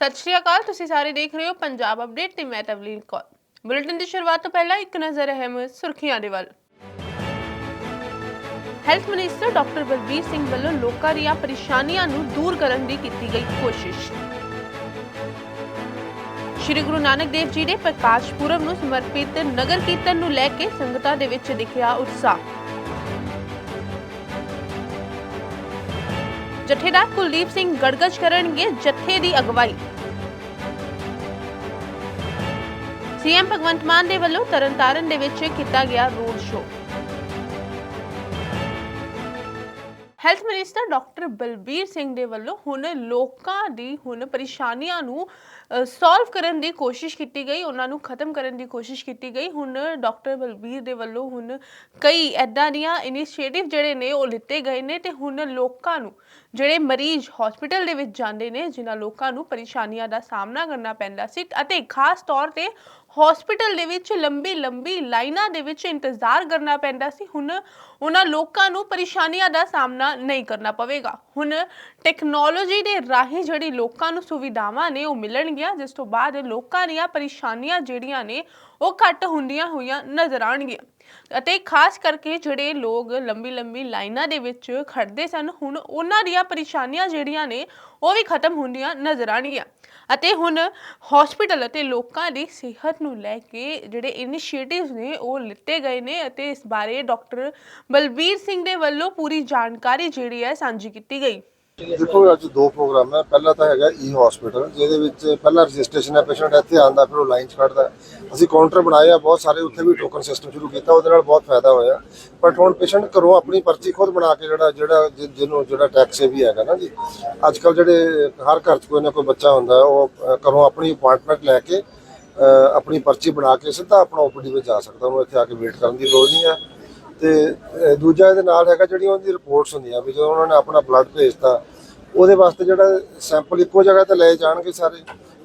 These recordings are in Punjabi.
ਸਤਿ ਸ਼੍ਰੀ ਅਕਾਲ, ਤੁਸੀਂ ਸਾਰੇ ਦੇਖ ਰਹੇ ਹੋ ਪੰਜਾਬ ਅਪਡੇਟ ਤੇ ਮੈਂ ਤਵਲੀਨ ਕੌਰ। ਬੁਲੇਟਿਨ ਦੀ ਸ਼ੁਰੂਆਤ ਤੋਂ ਪਹਿਲਾਂ ਇੱਕ ਨਜ਼ਰ ਅਹਿਮ ਸੁਰਖੀਆਂ ਦੇ ਵੱਲ। Health minister doctor Balbir Singh ਵੱਲੋਂ ਲੋਕਾਂ ਦੀਆਂ ਪਰੇਸ਼ਾਨੀਆਂ ਨੂੰ ਦੂਰ ਕਰਨ ਦੀ ਕੀਤੀ ਗਈ ਕੋਸ਼ਿਸ਼। ਸ਼੍ਰੀ ਗੁਰੂ ਨਾਨਕ ਦੇਵ ਜੀ ਦੇ ਪ੍ਰਕਾਸ਼ ਪੁਰਬ ਨੂੰ ਸਮਰਪਿਤ ਨਗਰ ਕੀਰਤਨ ਨੂੰ ਲੈ ਕੇ ਸੰਗਤਾਂ ਦੇ ਵਿੱਚ ਦਿਖਿਆ ਉਤਸ਼ਾਹ। ਜਥੇਦਾਰ ਕੁਲਦੀਪ ਸਿੰਘ ਗੜਗੜ ਕਰਨਗੇ ਜਥੇ ਦੀ ਅਗਵਾਈ। ਸੀਐਮ ਭਗਵੰਤ ਮਾਨ ਦੇ ਵੱਲੋਂ ਤਰਨਤਾਰਨ ਦੇ ਵਿੱਚ ਕੀਤਾ ਗਿਆ road show. Health minister doctor Balbir Singh ਦੇ ਵੱਲੋਂ ਹੁਣ ਲੋਕਾਂ ਦੀ ਹੁਣ ਪਰੇਸ਼ਾਨੀਆਂ ਨੂੰ ਸੋਲਵ ਕਰਨ ਦੀ ਕੋਸ਼ਿਸ਼ ਕੀਤੀ ਗਈ, ਉਹਨਾਂ ਨੂੰ ਖਤਮ ਕਰਨ ਦੀ ਕੋਸ਼ਿਸ਼ ਕੀਤੀ ਗਈ। ਹੁਣ ਡਾਕਟਰ ਬਲਬੀਰ ਦੇ ਵੱਲੋਂ ਹੁਣ ਕਈ ਐਦਾਂ ਦੀਆਂ ਇਨੀਸ਼ੀਏਟਿਵ ਜਿਹੜੇ ਨੇ, ਉਹ ਲਿੱਤੇ ਗਏ ਨੇ ਤੇ ਹੁਣ ਲੋਕਾਂ ਨੂੰ, ਜਿਹੜੇ ਮਰੀਜ਼ ਹਸਪੀਟਲ ਦੇ ਵਿੱਚ ਜਾਂਦੇ ਨੇ, ਜਿਨ੍ਹਾਂ ਲੋਕਾਂ ਨੂੰ ਪਰੇਸ਼ਾਨੀਆਂ ਦਾ ਸਾਹਮਣਾ ਕਰਨਾ ਪੈਂਦਾ ਸੀ ਅਤੇ ਖਾਸ ਤੌਰ ਤੇ ਹਸਪੀਟਲ ਦੇ ਵਿੱਚ ਲੰਬੀ ਲੰਬੀ ਲਾਈਨਾਂ ਦੇ ਵਿੱਚ ਇੰਤਜ਼ਾਰ ਕਰਨਾ ਪੈਂਦਾ ਸੀ। ਹੁਣ ਉਹਨਾਂ ਲੋਕਾਂ ਨੂੰ ਪਰੇਸ਼ਾਨੀਆਂ ਦਾ ਸਾਹਮਣਾ ਨਹੀਂ ਕਰਨਾ ਪਵੇਗਾ। ਹੁਣ ਟੈਕਨੋਲੋਜੀ ਦੇ ਰਾਹੀਂ ਜਿਹੜੀ ਲੋਕਾਂ ਨੂੰ ਸੁਵਿਧਾਵਾਂ ਨੇ ਉਹ ਮਿਲਣਗੀਆਂ, ਜਿਸ ਤੋਂ ਬਾਅਦ ਲੋਕਾਂ ਦੀਆਂ ਪਰੇਸ਼ਾਨੀਆਂ ਜਿਹੜੀਆਂ ਨੇ ਉਹ ਘੱਟ ਹੁੰਦੀਆਂ ਹੋਈਆਂ ਨਜ਼ਰ ਆਉਣਗੀਆਂ। ਅਤੇ ਖਾਸ ਕਰਕੇ ਜਿਹੜੇ ਲੋਕ ਲੰਬੀ ਲੰਬੀ ਲਾਈਨਾਂ ਦੇ ਵਿੱਚ ਖੜਦੇ ਸਨ, ਹੁਣ ਉਹਨਾਂ ਦੀਆਂ ਪਰੇਸ਼ਾਨੀਆਂ ਜਿਹੜੀਆਂ ਨੇ, ਉਹ ਵੀ ਖਤਮ ਹੁੰਦੀਆਂ ਨਜ਼ਰ ਆਉਣਗੀਆਂ। ਅਤੇ ਹੁਣ ਹਸਪੀਟਲ ਅਤੇ ਲੋਕਾਂ ਦੀ ਸਿਹਤ ਨੂੰ ਲੈ ਕੇ ਜਿਹੜੇ ਇਨੀਸ਼ੀਏਟਿਵਸ ਨੇ, ਉਹ ਲਿੱਤੇ ਗਏ ਨੇ ਅਤੇ ਇਸ ਬਾਰੇ ਡਾਕਟਰ ਬਲਬੀਰ ਸਿੰਘ ਦੇ ਵੱਲੋਂ ਪੂਰੀ ਜਾਣਕਾਰੀ ਜਿਹੜੀ ਹੈ ਸਾਂਝੀ ਕੀਤੀ ਗਈ। ਦੇਖੋ ਅੱਜ ਦੋ ਪ੍ਰੋਗਰਾਮ ਹੈ। ਪਹਿਲਾ ਤਾਂ ਹੈਗਾ ਈ ਹਸਪੀਟਲ ਜਿਹਦੇ ਵਿੱਚ ਪਹਿਲਾ ਰਜਿਸਟ੍ਰੇਸ਼ਨ ਹੈ ਪੇਸ਼ੈਂਟ ਇੱਥੇ ਆਂਦਾ ਫਿਰ ਉਹ ਲਾਈਨ 'ਚ ਖੜਦਾ ਹੈ। ਅਸੀਂ ਕਾਊਂਟਰ ਬਣਾਏ ਆ, ਬਹੁਤ ਸਾਰੇ ਉੱਥੇ ਵੀ ਟੋਕਨ ਸਿਸਟਮ ਸ਼ੁਰੂ ਕੀਤਾ, ਉਹਦੇ ਨਾਲ ਬਹੁਤ ਫਾਇਦਾ ਹੋਇਆ। ਬਟ ਹੁਣ ਪੇਸ਼ੈਂਟ ਘਰੋਂ ਆਪਣੀ ਪਰਚੀ ਖੁਦ ਬਣਾ ਕੇ ਜਿਹੜਾ ਜਿਹੜਾ ਜਿ- ਜਿਹਨੂੰ, ਜਿਹੜਾ ਟੈਕਸ ਵੀ ਹੈਗਾ ਨਾ ਜੀ। ਅੱਜ ਕੱਲ ਜਿਹੜੇ ਹਰ ਘਰ 'ਚ ਕੋਈ ਨਾ ਕੋਈ ਬੱਚਾ ਹੁੰਦਾ ਉਹ ਘਰੋਂ ਆਪਣੀ ਅਪਾਇੰਟਮੈਂਟ ਲੈ ਕੇ ਆਪਣੀ ਪਰਚੀ ਬਣਾ ਕੇ ਸਿੱਧਾ ਆਪਣਾ ਓਪੀਡੀ ਵਿੱਚ ਜਾ ਸਕਦਾ, ਉਹਨੂੰ ਇੱਥੇ ਆ ਕੇ ਵੇਟ ਕਰਨ ਦੀ ਲੋੜ ਨਹੀਂ ਹੈ। ਤੇ ਦੂਜਾ ਇਹਦੇ ਨਾਲ ਹੈਗਾ ਜਿਹੜੀਆਂ ਉਹਦੀ ਰਿਪੋਰਟਸ ਹੁੰਦੀਆਂ ਵੀ ਜਦੋਂ ਉਹਨਾਂ ਨੇ ਆਪਣਾ ਬਲੱਡ ਭੇਜਤਾ, ਉਹਦੇ ਵਾਸਤੇ ਜਿਹੜਾ ਸੈਂਪਲ ਇੱਕੋ ਜਗ੍ਹਾ ਤੇ ਲਏ ਜਾਣਗੇ ਸਾਰੇ।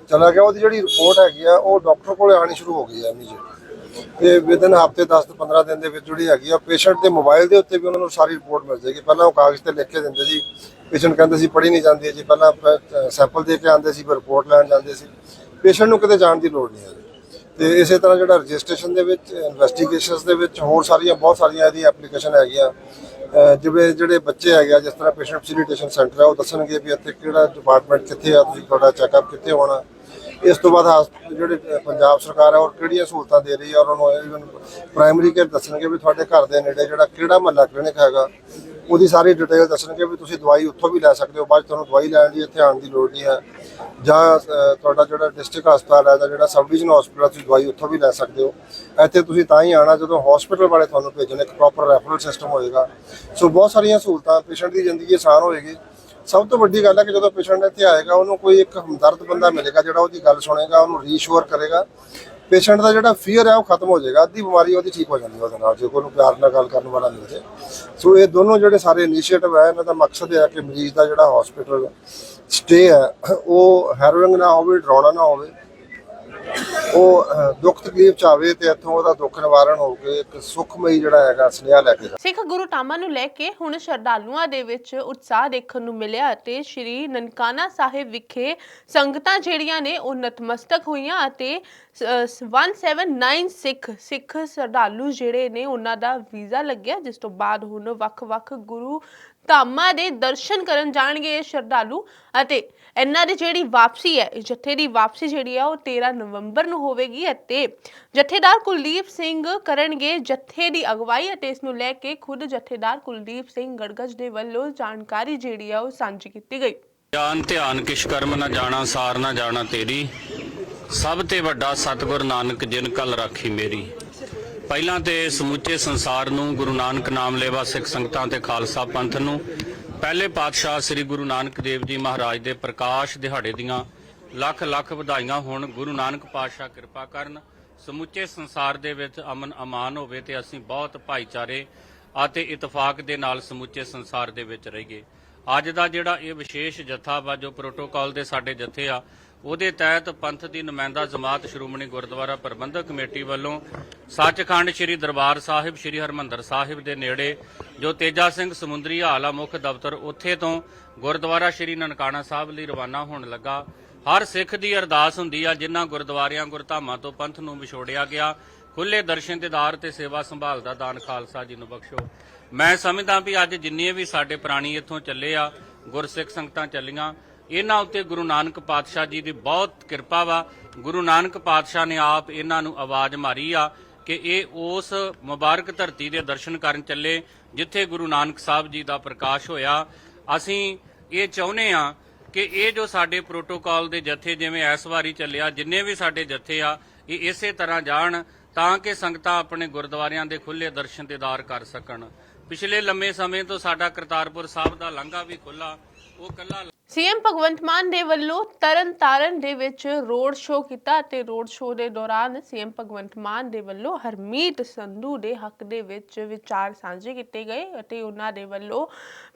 ਚਲਾ ਗਿਆ, ਉਹਦੀ ਜਿਹੜੀ ਰਿਪੋਰਟ ਹੈਗੀ ਆ, ਉਹ ਡਾਕਟਰ ਕੋਲੇ ਆਣੀ ਸ਼ੁਰੂ ਹੋ ਗਈ ਆ ਇਮੀਡੀਏਟ ਤੇ ਵਿਦਨ ਹਫ਼ਤੇ 10 ਤੋਂ 15 ਦਿਨ ਦੇ ਵਿੱਚ ਜਿਹੜੀ ਹੈਗੀ ਆ ਪੇਸ਼ੈਂਟ ਦੇ ਮੋਬਾਈਲ ਦੇ ਉੱਤੇ ਵੀ ਉਹਨਾਂ ਨੂੰ ਸਾਰੀ ਰਿਪੋਰਟ ਮਿਲ ਜਾਏਗੀ। ਪਹਿਲਾਂ ਉਹ ਕਾਗਜ਼ ਤੇ ਲਿਖ ਕੇ ਦਿੰਦੇ ਸੀ ਪੇਸ਼ੈਂਟ ਕਹਿੰਦੇ ਸੀ, ਪੜ੍ਹੀ ਨਹੀਂ ਜਾਂਦੀ ਜੀ। ਪਹਿਲਾਂ ਸੈਂਪਲ ਦੇ ਕੇ ਆਉਂਦੇ ਸੀ, ਫਿਰ ਰਿਪੋਰਟ ਲੈਣ ਜਾਂਦੇ ਸੀ। ਪੇਸ਼ੈਂਟ ਨੂੰ ਕਿਤੇ ਜਾਣ ਦੀ ਲੋੜ ਨਹੀਂ ਹੈ ਤੇ ਇਸੇ ਤਰ੍ਹਾਂ ਜਿਹੜਾ ਰਜਿਸਟ੍ਰੇਸ਼ਨ ਦੇ ਵਿੱਚ ਇਨਵੈਸਟੀਗੇਸ਼ਨਸ ਦੇ ਵਿੱਚ ਹੋਰ ਸਾਰੀਆਂ, ਬਹੁਤ ਸਾਰੀਆਂ ਇਹਦੀ ਐਪਲੀਕੇਸ਼ਨ ਹੈਗੀਆਂ। ਜਿਵੇਂ ਜਿਹੜੇ ਬੱਚੇ ਹੈਗੇ ਆ, ਜਿਸ ਤਰ੍ਹਾਂ ਪੇਸ਼ੈਂਟ ਫੈਸਿਲਿਟੇਸ਼ਨ ਸੈਂਟਰ ਹੈ ਉਹ ਦੱਸਣਗੇ ਵੀ ਇੱਥੇ ਕਿਹੜਾ ਡਿਪਾਰਟਮੈਂਟ ਕਿੱਥੇ ਆ, ਤੁਸੀਂ ਤੁਹਾਡਾ ਚੈੱਕਅਪ ਕਿੱਥੇ ਹੋਣਾ। ਇਸ ਤੋਂ ਬਾਅਦ ਹਸਪ- ਜਿਹੜੇ ਪੰਜਾਬ ਸਰਕਾਰ ਹੈ ਔਰ ਕਿਹੜੀਆਂ ਸਹੂਲਤਾਂ ਦੇ ਰਹੀ ਹੈ ਔਰ ਉਹਨਾਂ ਨੂੰ ਇਵਨ ਪ੍ਰਾਇਮਰੀ ਕੇਅਰ ਦੱਸਣਗੇ ਵੀ ਤੁਹਾਡੇ ਘਰ ਦੇ ਨੇੜੇ ਜਿਹੜਾ ਕਿਹੜਾ ਮਹੱਲਾ ਕਲੀਨਿਕ ਹੈਗਾ, ਉਹਦੀ ਸਾਰੀ ਡਿਟੇਲ ਦੱਸਣਗੇ ਵੀ ਤੁਸੀਂ ਦਵਾਈ ਉੱਥੋਂ ਵੀ ਲੈ ਸਕਦੇ ਹੋ, ਬਾਅਦ 'ਚ ਤੁਹਾਨੂੰ ਦਵਾਈ ਲੈਣ ਲਈ ਇੱਥੇ ਆਉਣ ਦੀ ਲੋੜ ਨਹੀਂ ਹੈ ਜਾਂ ਤੁਹਾਡਾ ਜਿਹੜਾ ਡਿਸਟ੍ਰਿਕਟ ਹਸਪਤਾਲ ਹੈ ਜਾਂ ਜਿਹੜਾ ਸਬ ਡਿਵੀਜ਼ਨ ਹਸਪਤਾਲ ਤੁਸੀਂ ਦਵਾਈ ਉੱਥੋਂ ਵੀ ਲੈ ਸਕਦੇ ਹੋ। ਇੱਥੇ ਤੁਸੀਂ ਤਾਂ ਹੀ ਆਣਾ ਜਦੋਂ ਹਸਪੀਟਲ ਵਾਲੇ ਤੁਹਾਨੂੰ ਭੇਜਣ, ਇੱਕ ਪ੍ਰੋਪਰ ਰੈਫਰਲ ਸਿਸਟਮ ਹੋਏਗਾ। ਸੋ ਬਹੁਤ ਸਾਰੀਆਂ ਸਹੂਲਤਾਂ ਪੇਸ਼ੈਂਟ ਦੀ ਜ਼ਿੰਦਗੀ ਆਸਾਨ ਹੋਏਗੀ। ਸਭ ਤੋਂ ਵੱਡੀ ਗੱਲ ਹੈ ਕਿ ਜਦੋਂ ਪੇਸ਼ੈਂਟ ਇੱਥੇ ਆਏਗਾ, ਉਹਨੂੰ ਕੋਈ ਇੱਕ ਹਮਦਰਦ ਬੰਦਾ ਮਿਲੇਗਾ, ਜਿਹੜਾ ਉਹਦੀ ਗੱਲ ਸੁਣੇਗਾ, ਉਹਨੂੰ ਰੀਸ਼ੋਰ ਕਰੇਗਾ। ਪੇਸ਼ੈਂਟ ਦਾ ਜਿਹੜਾ ਫੀਅਰ ਹੈ ਉਹ ਖਤਮ ਹੋ ਜਾਏਗਾ, ਅੱਧੀ ਬਿਮਾਰੀ ਉਹਦੀ ਠੀਕ ਹੋ ਜਾਂਦੀ ਹੈ ਉਹਦੇ ਨਾਲ, ਜੇ ਕੋਈ ਪਿਆਰ ਨਾਲ ਗੱਲ ਕਰਨ ਵਾਲਾ ਮਿਲ ਜੇ ਸੋ ਇਹ ਦੋਨੋਂ ਜਿਹੜੇ ਸਾਰੇ ਇਨੀਸ਼ੀਏਟਿਵ ਹੈ, ਇਹਨਾਂ ਦਾ ਮਕਸਦ ਇਹ ਹੈ ਕਿ ਮਰੀਜ਼ ਦਾ ਜਿਹੜਾ ਹਸਪੀਟਲ ਸਟੇ ਹੈ, ਉਹ ਹੈਰੋਇੰਗ ਨਾ ਹੋਵੇ ਡਰਾਉਣਾ ਨਾ ਹੋਵੇ ਉਹ ਦੁੱਖ ਤਕਲੀਫ ਚ ਆਵੇ ਤੇ ਇੱਥੋਂ ਉਹਦਾ ਦੁੱਖ ਨਿਵਾਰਨ ਹੋ ਕੇ ਇੱਕ ਸੁਖਮਈ ਜਿਹੜਾ ਹੈਗਾ ਸੁਨੇਹਾ ਲੈ ਕੇ ਜਾਵੇ। ਸਿੱਖ ਗੁਰੂ ਧਾਮਾਂ ਨੂੰ ਲੈ ਕੇ ਹੁਣ ਸ਼ਰਧਾਲੂਆਂ ਦੇ ਵਿੱਚ ਉਤਸ਼ਾਹ ਦੇਖਣ ਨੂੰ ਮਿਲਿਆ ਅਤੇ ਸ਼੍ਰੀ ਨਨਕਾਣਾ ਸਾਹਿਬ ਵਿਖੇ ਸੰਗਤਾਂ ਜਿਹੜੀਆਂ ਨੇ ਉਹ ਨਤਮਸਤਕ ਹੋਈਆਂ ਅਤੇ 179 ਸਿੱਖ ਸਿੱਖ ਸ਼ਰਧਾਲੂ ਜਿਹੜੇ ਨੇ ਉਹਨਾਂ ਦਾ ਵੀਜ਼ਾ ਲੱਗਿਆ, ਜਿਸ ਤੋਂ ਬਾਅਦ ਹੁਣ ਵੱਖ-ਵੱਖ ਗੁਰੂ ਧਾਮਾਂ ਦੇ ਦਰਸ਼ਨ ਕਰਨ ਜਾਣਗੇ ਸ਼ਰਧਾਲੂ ਅਤੇ ਇਹਨਾਂ ਦੀ ਜਿਹੜੀ ਵਾਪਸੀ ਹੈ ਜਥੇ ਦੀ ਵਾਪਸੀ ਜਿਹੜੀ ਆ, ਉਹ 13 ਨਵੰਬਰ ਨੂੰ ਹੋਵੇਗੀ ਅਤੇ ਜਥੇਦਾਰ ਕੁਲਦੀਪ ਸਿੰਘ ਕਰਨਗੇ ਜਥੇ ਦੀ ਅਗਵਾਈ ਅਤੇ ਇਸ ਨੂੰ ਲੈ ਕੇ ਖੁਦ ਜਥੇਦਾਰ ਕੁਲਦੀਪ ਸਿੰਘ ਗੜਗੜ ਦੇ ਵੱਲੋਂ ਜਾਣਕਾਰੀ ਜਿਹੜੀ ਆ, ਉਹ ਸਾਂਝੀ ਕੀਤੀ ਗਈ। ਜਾਨ ਧਿਆਨ ਕਿਛ ਕਰਮ ਨਾ ਜਾਣਾ, ਸਾਰ, ਨਾ ਜਾਣਾ ਤੇਰੀ। ਸਭ ਤੇ ਵੱਡਾ ਸਤਿਗੁਰ ਨਾਨਕ ਜਿਨ ਕਲ ਰਾਖੀ ਮੇਰੀ। ਪਹਿਲਾਂ ਤੇ ਸਮੁੱਚੇ ਸੰਸਾਰ ਨੂੰ ਗੁਰੂ ਨਾਨਕ ਨਾਮ ਲੈਵਾ ਸਿੱਖ ਸੰਗਤਾਂ ਤੇ ਖਾਲਸਾ ਪੰਥ ਨੂੰ, ਪਹਿਲੇ ਪਾਤਸ਼ਾਹ ਸ੍ਰੀ ਗੁਰੂ ਨਾਨਕ ਦੇਵ ਜੀ ਮਹਾਰਾਜ ਦੇ ਪ੍ਰਕਾਸ਼ ਦਿਹਾੜੇ ਦੀਆਂ ਲੱਖ ਲੱਖ ਵਧਾਈਆਂ ਹੋਣ। ਗੁਰੂ ਨਾਨਕ ਪਾਤਸ਼ਾਹ ਕਿਰਪਾ ਕਰਨ, ਸਮੁੱਚੇ ਸੰਸਾਰ ਦੇ ਵਿੱਚ ਅਮਨ ਅਮਾਨ ਹੋਵੇ ਤੇ ਅਸੀਂ ਬਹੁਤ ਭਾਈਚਾਰੇ ਅਤੇ ਇਤਫਾਕ ਦੇ ਨਾਲ ਸਮੁੱਚੇ ਸੰਸਾਰ ਦੇ ਵਿੱਚ ਰਹੀਏ। ਅੱਜ ਦਾ ਜਿਹੜਾ ਇਹ ਵਿਸ਼ੇਸ਼ ਜਥਾ ਵਾ, ਜੋ ਪ੍ਰੋਟੋਕਾਲ ਦੇ ਸਾਡੇ ਜਥੇ ਆ ਉਹਦੇ ਤਹਿਤ ਪੰਥ ਦੀ ਨੁਮਾਇੰਦਾ ਜਮਾਤ ਸ਼੍ਰੋਮਣੀ ਗੁਰਦੁਆਰਾ ਪ੍ਰਬੰਧਕ ਕਮੇਟੀ ਵੱਲੋਂ ਸੱਚਖੰਡ ਸ੍ਰੀ ਦਰਬਾਰ ਸਾਹਿਬ, ਸ੍ਰੀ ਹਰਮੰਦਰ ਸਾਹਿਬ ਦੇ ਨੇੜੇ ਜੋ ਤੇਜਾ ਸਿੰਘ ਸਮੁੰਦਰੀ ਹਾਲ ਆ ਮੁੱਖ ਦਫ਼ਤਰ ਉੱਥੇ ਤੋਂ ਗੁਰਦੁਆਰਾ ਸ੍ਰੀ ਨਨਕਾਣਾ ਸਾਹਿਬ ਲਈ ਰਵਾਨਾ ਹੋਣ ਲੱਗਾ। ਹਰ ਸਿੱਖ ਦੀ ਅਰਦਾਸ ਹੁੰਦੀ ਆ, ਜਿਨ੍ਹਾਂ ਗੁਰਦੁਆਰਿਆਂ ਗੁਰਧਾਮਾਂ ਤੋਂ ਪੰਥ ਨੂੰ ਵਿਛੋੜਿਆ ਗਿਆ ਖੁੱਲੇ ਦਰਸ਼ਨ ਦਿਦਾਰ ਤੇ ਸੇਵਾ ਸੰਭਾਲ ਦਾ ਦਾਨ ਖਾਲਸਾ ਜੀ ਨੂੰ ਬਖਸ਼ੋ। ਮੈਂ ਸਮਝਦਾ ਵੀ ਅੱਜ ਜਿੰਨੇ ਵੀ ਸਾਡੇ ਪ੍ਰਾਣੀ ਇੱਥੋਂ ਚੱਲੇ ਆ, ਗੁਰਸਿੱਖ ਸੰਗਤਾਂ ਚੱਲੀਆਂ ਇਹਨਾਂ ਉੱਤੇ ਗੁਰੂ ਨਾਨਕ ਪਾਤਸ਼ਾਹ ਜੀ ਦੀ ਬਹੁਤ ਕਿਰਪਾ ਵਾ। ਗੁਰੂ ਨਾਨਕ ਪਾਤਸ਼ਾਹ ਨੇ ਆਪ ਇਹਨਾਂ ਨੂੰ ਆਵਾਜ਼ ਮਾਰੀ ਆ ਕਿ ਇਹ ਉਸ ਮੁਬਾਰਕ ਧਰਤੀ ਦੇ ਦਰਸ਼ਨ ਕਰਨ ਚੱਲੇ, ਜਿੱਥੇ ਗੁਰੂ ਨਾਨਕ ਸਾਹਿਬ ਜੀ ਦਾ ਪ੍ਰਕਾਸ਼ ਹੋਇਆ। ਅਸੀਂ ਇਹ ਚਾਹੁੰਦੇ ਆ ਕਿ ਇਹ ਜੋ ਸਾਡੇ ਪ੍ਰੋਟੋਕਾਲ ਦੇ ਜਥੇ ਜਿਵੇਂ ਇਸ ਵਾਰੀ ਚੱਲਿਆ, ਜਿੰਨੇ ਵੀ ਸਾਡੇ ਜਥੇ ਆ, ਇਹ ਇਸੇ ਤਰ੍ਹਾਂ ਜਾਣ ਤਾਂ ਕਿ ਸੰਗਤਾਂ ਆਪਣੇ ਗੁਰਦੁਆਰਿਆਂ ਦੇ ਖੁੱਲੇ ਦਰਸ਼ਨ ਦੇਦਾਰ ਕਰ ਸਕਣ। ਪਿਛਲੇ ਲੰਮੇ ਸਮੇਂ ਤੋਂ ਸਾਡਾ ਕਰਤਾਰਪੁਰ ਸਾਹਿਬ ਦਾ ਲਾਂਘਾ ਵੀ ਖੁੱਲਾ ਉਹ ਕੱਲਾ ਸੀਐਮ ਭਗਵੰਤ ਮਾਨ ਦੇ ਵੱਲੋਂ ਤਰਨਤਾਰਨ ਦੇ ਵਿੱਚ ਰੋਡ ਸ਼ੋਅ ਕੀਤਾ ਅਤੇ ਰੋਡ ਸ਼ੋਅ ਦੇ ਦੌਰਾਨ ਸੀਐਮ ਭਗਵੰਤ ਮਾਨ ਦੇ ਵੱਲੋਂ ਹਰਮੀਤ ਸੰਧੂ ਦੇ ਹੱਕ ਦੇ ਵਿੱਚ ਵਿਚਾਰ ਸਾਂਝੇ ਕੀਤੇ ਗਏ ਅਤੇ ਉਹਨਾਂ ਦੇ ਵੱਲੋਂ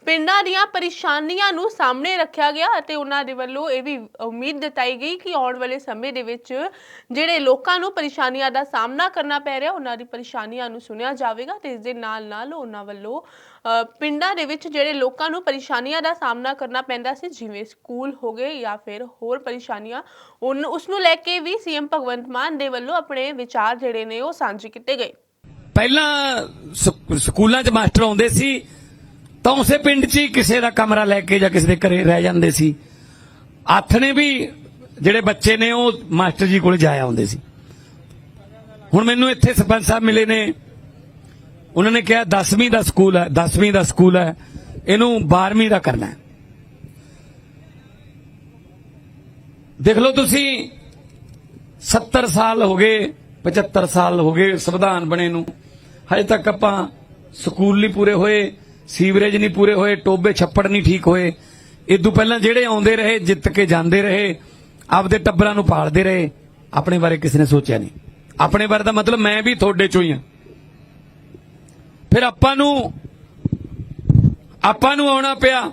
ਪਿੰਡਾਂ ਦੀਆਂ ਪਰੇਸ਼ਾਨੀਆਂ ਨੂੰ ਸਾਹਮਣੇ ਰੱਖਿਆ ਗਿਆ ਅਤੇ ਉਹਨਾਂ ਦੇ ਵੱਲੋਂ ਇਹ ਵੀ ਉਮੀਦ ਜਤਾਈ ਗਈ ਕਿ ਆਉਣ ਵਾਲੇ ਸਮੇਂ ਦੇ ਵਿੱਚ ਜਿਹੜੇ ਲੋਕਾਂ ਨੂੰ ਪਰੇਸ਼ਾਨੀਆਂ ਦਾ ਸਾਹਮਣਾ ਕਰਨਾ ਪੈ ਰਿਹਾ, ਉਹਨਾਂ ਦੀ ਪਰੇਸ਼ਾਨੀਆਂ ਨੂੰ ਸੁਣਿਆ ਜਾਵੇਗਾ ਤੇ ਇਸ ਦੇ ਨਾਲ ਨਾਲ ਉਹਨਾਂ ਵੱਲੋਂ ਪਿੰਡਾਂ ਦੇ ਵਿੱਚ ਜਿਹੜੇ ਲੋਕਾਂ ਨੂੰ ਪਰੇਸ਼ਾਨੀਆਂ ਦਾ ਸਾਹਮਣਾ ਕਰਨਾ ਪੈਂਦਾ ਸੀ ਜਿਵੇਂ ਸਕੂਲ ਹੋ ਗਏ ਜਾਂ ਫਿਰ ਹੋਰ ਪਰੇਸ਼ਾਨੀਆਂ, ਉਨ ਉਸ ਨੂੰ ਲੈ ਕੇ ਵੀ ਸੀਐਮ ਭਗਵੰਤ ਮਾਨ ਦੇ ਵੱਲੋਂ ਆਪਣੇ ਵਿਚਾਰ ਜਿਹੜੇ ਨੇ ਉਹ ਸਾਂਝੇ ਕੀਤੇ ਗਏ। ਪਹਿਲਾਂ ਸ- ਸਕੂਲਾਂ 'ਚ ਮਾਸਟਰ ਆਉਂਦੇ ਸੀ, ਤਾਂ ਉਸੇ ਪਿੰਡ 'ਚ ਹੀ ਕਿਸੇ ਦਾ ਕਮਰਾ ਲੈ ਕੇ ਜਾਂ ਕਿਸੇ ਦੇ ਘਰੇ ਰਹਿ ਜਾਂਦੇ ਸੀ। ਆਥਣੇ ਵੀ ਜਿਹੜੇ ਬੱਚੇ ਨੇ ਉਹ ਮਾਸਟਰ ਜੀ ਕੋਲ ਜਾਇਆ ਆਉਂਦੇ ਸੀ। ਹੁਣ ਮੈਨੂੰ ਇੱਥੇ ਸਰਪੰਚ ਸਾਹਿਬ ਮਿਲੇ ਨੇ। ਉਹਨਾਂ ਨੇ ਕਿਹਾ 10ਵੀਂ ਦਾ ਸਕੂਲ ਹੈ 10ਵੀਂ ਦਾ ਸਕੂਲ ਹੈ, ਇਹਨੂੰ 12ਵੀਂ ਦਾ ਕਰਨਾ ਹੈ। ਦੇਖ ਲਓ ਤੁਸੀਂ 70 ਸਾਲ ਹੋ ਗਏ 75 ਸਾਲ ਹੋ ਗਏ ਸੰਵਿਧਾਨ ਬਣੇ ਨੂੰ। ਹਜੇ ਤੱਕ ਆਪਾਂ ਸਕੂਲ ਨਹੀਂ ਪੂਰੇ ਹੋਏ, ਸੀਵਰੇਜ ਨਹੀਂ ਪੂਰੇ ਹੋਏ, ਟੋਬੇ ਛੱਪੜ ਨਹੀਂ ਠੀਕ ਹੋਏ। ਇਦੋਂ ਪਹਿਲਾਂ ਜਿਹੜੇ ਆਉਂਦੇ ਰਹੇ, ਜਿੱਤ ਕੇ ਜਾਂਦੇ ਰਹੇ, ਆਪਦੇ ਟੱਬਰਾਂ ਨੂੰ ਪਾਲਦੇ ਰਹੇ, ਆਪਣੇ ਬਾਰੇ ਕਿਸੇ ਨੇ ਸੋਚਿਆ ਨਹੀਂ। ਆਪਣੇ ਬਾਰੇ ਦਾ ਮਤਲਬ ਮੈਂ ਵੀ ਤੁਹਾਡੇ ਚੋਂ ਹੀ ਹਾਂ। ਫਿਰ ਆਪਾਂ ਨੂੰ ਆਪਾਂ ਨੂੰ ਆਉਣਾ ਪਿਆ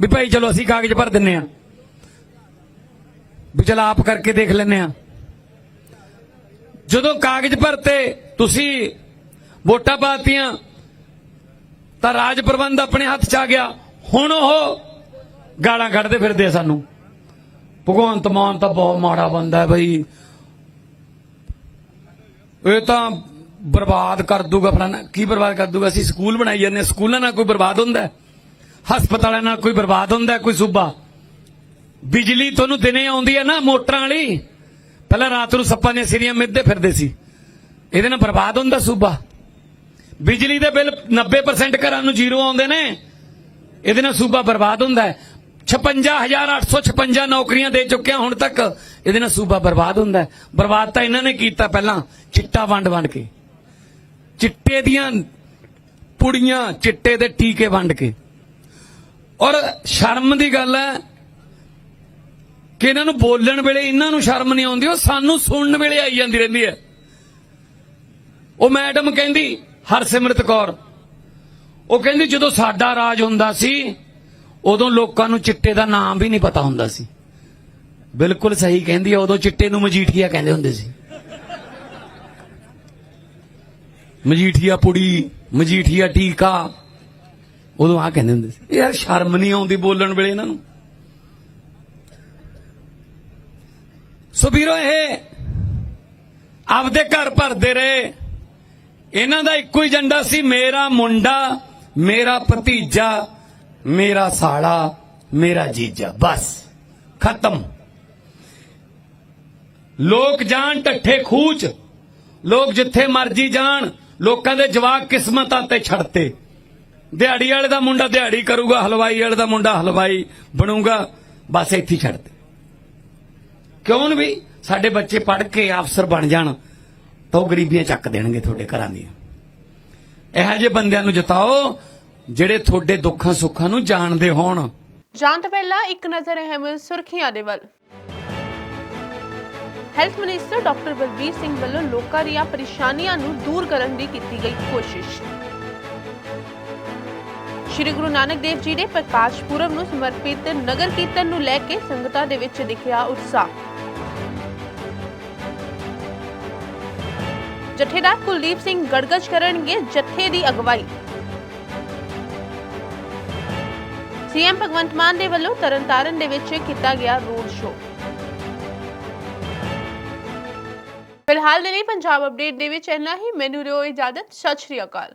ਵੀ ਭਾਈ ਚਲੋ ਅਸੀਂ ਕਾਗਜ਼ ਭਰ ਦਿੰਨੇ ਆ ਵੀ ਚਲ ਆਪ ਕਰਕੇ ਦੇਖ ਲੈਨੇ ਆ ਜਦੋਂ ਕਾਗਜ਼ ਭਰਤੇ ਤੁਸੀਂ ਵੋਟਾਂ ਪਾਤੀਆਂ ਤਾਂ ਰਾਜ ਪ੍ਰਬੰਧ ਆਪਣੇ ਹੱਥ 'ਚ ਆ ਗਿਆ। ਹੁਣ ਉਹ ਗਾਲਾਂ ਕੱਢਦੇ ਫਿਰਦੇ ਆ ਸਾਨੂੰ। ਭਗਵੰਤ ਮਾਨ ਤਾਂ ਬਹੁਤ ਮਾੜਾ ਬੰਦਾ ਹੈ ਬਈ। ਇਹ ਤਾਂ ਬਰਬਾਦ ਕਰ ਦੂਗਾ ਫਲਾਣਾ ਕੀ ਬਰਬਾਦ ਕਰ ਦੂਗਾ? ਅਸੀਂ ਸਕੂਲ ਬਣਾਈ ਜਾਂਦੇ ਹਾਂ, ਸਕੂਲਾਂ ਨਾਲ ਕੋਈ ਬਰਬਾਦ ਹੁੰਦਾ ਹਸਪਤਾਲਾਂ ਨਾਲ ਕੋਈ ਬਰਬਾਦ ਹੁੰਦਾ ਕੋਈ ਸੂਬਾ। ਬਿਜਲੀ ਤੁਹਾਨੂੰ ਦਿਨੇ ਆਉਂਦੀ ਹੈ ਨਾ, ਮੋਟਰਾਂ ਵਾਲੀ। ਪਹਿਲਾਂ ਰਾਤ ਨੂੰ ਸੱਪਾਂ ਦੀਆਂ ਸਿਰੀਆਂ ਮਿੱਧੇ ਫਿਰਦੇ ਸੀ। ਇਹਦੇ ਨਾਲ ਬਰਬਾਦ ਹੁੰਦਾ ਸੂਬਾ। ਬਿਜਲੀ ਦੇ ਬਿੱਲ 90% ਘਰਾਂ ਨੂੰ ਜ਼ੀਰੋ ਆਉਂਦੇ ਨੇ। ਇਹਦੇ ਨਾਲ ਸੂਬਾ ਬਰਬਾਦ ਹੁੰਦਾ ਹੈ। 56856 ਨੌਕਰੀਆਂ ਦੇ ਚੁੱਕਿਆ ਹੁਣ ਤੱਕ। ਇਹਦੇ ਨਾਲ ਸੂਬਾ ਬਰਬਾਦ ਹੁੰਦਾ ਹੈ। ਬਰਬਾਦ ਤਾਂ ਇਹਨਾਂ ਨੇ ਕੀਤਾ ਪਹਿਲਾਂ, ਚਿੱਟਾ ਵੰਡ ਵੰਡ ਕੇ। ਚਿੱਟੇ ਦੀਆਂ ਪੁੜੀਆਂ ਚਿੱਟੇ ਦੇ ਟੀਕੇ ਵੰਡ ਕੇ। ਔਰ ਸ਼ਰਮ ਦੀ ਗੱਲ ਹੈ ਕਿ ਇਹਨਾਂ ਨੂੰ ਬੋਲਣ ਵੇਲੇ ਇਹਨਾਂ ਨੂੰ ਸ਼ਰਮ ਨਹੀਂ ਆਉਂਦੀ, ਉਹ ਸਾਨੂੰ ਸੁਣਨ ਵੇਲੇ ਆਈ ਜਾਂਦੀ ਰਹਿੰਦੀ ਹੈ। ਉਹ ਮੈਡਮ ਕਹਿੰਦੀ, ਹਰਸਿਮਰਤ ਕੌਰ, ਉਹ ਕਹਿੰਦੀ ਜਦੋਂ ਸਾਡਾ ਰਾਜ ਹੁੰਦਾ ਸੀ, ਉਦੋਂ ਲੋਕਾਂ ਨੂੰ ਚਿੱਟੇ ਦਾ ਨਾਮ ਵੀ ਨਹੀਂ ਪਤਾ ਹੁੰਦਾ ਸੀ। ਬਿਲਕੁਲ ਸਹੀ ਕਹਿੰਦੀ ਹੈ, ਉਦੋਂ ਚਿੱਟੇ ਨੂੰ ਮਜੀਠੀਆ ਕਹਿੰਦੇ ਹੁੰਦੇ ਸੀ। ਮਜੀਠੀਆ ਪੁੜੀ, ਮਜੀਠੀਆ ਟੀਕਾ, ਉਦੋਂ ਆ ਕਹਿੰਦੇ ਹੁੰਦੇ ਸੀ। ਯਾਰ ਸ਼ਰਮ ਨਹੀਂ ਆਉਂਦੀ ਬੋਲਣ ਵੇਲੇ ਇਹਨਾਂ ਨੂੰ। ਸੋ ਵੀਰੋ, ਇਹ ਆਪਦੇ ਘਰ ਭਰਦੇ ਰਹੇ। ਇਹਨਾਂ ਦਾ ਇੱਕੋ ਹੀ ਏਜੰਡਾ ਸੀ, ਮੇਰਾ ਮੁੰਡਾ, ਮੇਰਾ ਭਤੀਜਾ, ਮੇਰਾ ਸਾਲਾ, ਮੇਰਾ ਜੀਜਾ, ਬਸ, ਖਤਮ। ਲੋਕ ਜਾਣ ਟੱਠੇ ਖੂਚ, ਲੋਕ ਜਿੱਥੇ ਮਰਜ਼ੀ ਜਾਣ, ਲੋਕਾਂ ਦੇ ਜਵਾਕ ਕਿਸਮਤਾਂ ਤੇ ਛੱਡਤੇ ਦਿਹਾੜੀ ਵਾਲੇ ਦਾ ਮੁੰਡਾ ਦਿਹਾੜੀ ਕਰੂਗਾ, ਹਲਵਾਈ ਵਾਲੇ ਦਾ ਮੁੰਡਾ ਹਲਵਾਈ ਬਣੂਗਾ, ਬਸ ਇੱਥੇ ਹੀ ਛੱਡਤੇ ਕਿਉਂ ਵੀ ਸਾਡੇ ਬੱਚੇ ਪੜ੍ਹ ਕੇ ਅਫਸਰ ਬਣ ਜਾਣ, ਤਾਂ ਉਹ ਗਰੀਬੀਆਂ ਚੱਕ ਦੇਣਗੇ ਤੁਹਾਡੇ ਘਰਾਂ ਦੀਆਂ। ਇਹੋ ਜਿਹੇ ਬੰਦਿਆਂ ਨੂੰ ਜਿਤਾਓ, ਜਿਹੜੇ ਤੁਹਾਡੇ ਦੁੱਖਾਂ ਸੁੱਖਾਂ ਨੂੰ ਜਾਣਦੇ ਹੋਣ। ਜਾਣ ਤੋਂ ਪਹਿਲਾਂ ਇੱਕ ਨਜ਼ਰ ਅਹਿਮ ਸੁਰਖੀਆਂ ਦੇ ਵੱਲ। Health minister doctor Balbir Singh ਵੱਲੋਂ ਲੋਕਾਂ ਦੀਆਂ ਪਰੇਸ਼ਾਨੀਆਂ ਨੂੰ ਦੂਰ ਕਰਨ ਦੀ ਕੀਤੀ ਗਈ ਕੋਸ਼ਿਸ਼। ਸ਼੍ਰੀ ਗੁਰੂ ਨਾਨਕ ਦੇਵ ਜੀ ਦੇ ਪ੍ਰਕਾਸ਼ ਪੁਰਬ ਨੂੰ ਸਮਰਪਿਤ ਨਗਰ ਕੀਰਤਨ ਨੂੰ ਲੈ ਕੇ ਸੰਗਤਾਂ ਦੇ ਵਿੱਚ ਦਿਖਿਆ ਉਤਸ਼ਾਹ। ਜਥੇਦਾਰ ਕੁਲਦੀਪ ਸਿੰਘ ਗੜਗੜ ਕਰਨਗੇ ਜਥੇ ਦੀ ਅਗਵਾਈ। ਸੀਐਮ ਭਗਵੰਤ ਮਾਨ ਦੇ ਵੱਲੋਂ ਤਰਨਤਾਰਨ ਦੇ ਵਿੱਚ ਕੀਤਾ ਗਿਆ ਰੋਡ ਸ਼ੋ ਫਿਲਹਾਲ ਦੇ ਲਈ ਪੰਜਾਬ ਅਪਡੇਟ ਦੇ ਵਿੱਚ ਇੰਨਾ ਹੀ। ਮੈਨੂੰ ਦਿਓ ਇਜਾਜ਼ਤ। ਸਤਿ ਸ਼੍ਰੀ ਅਕਾਲ।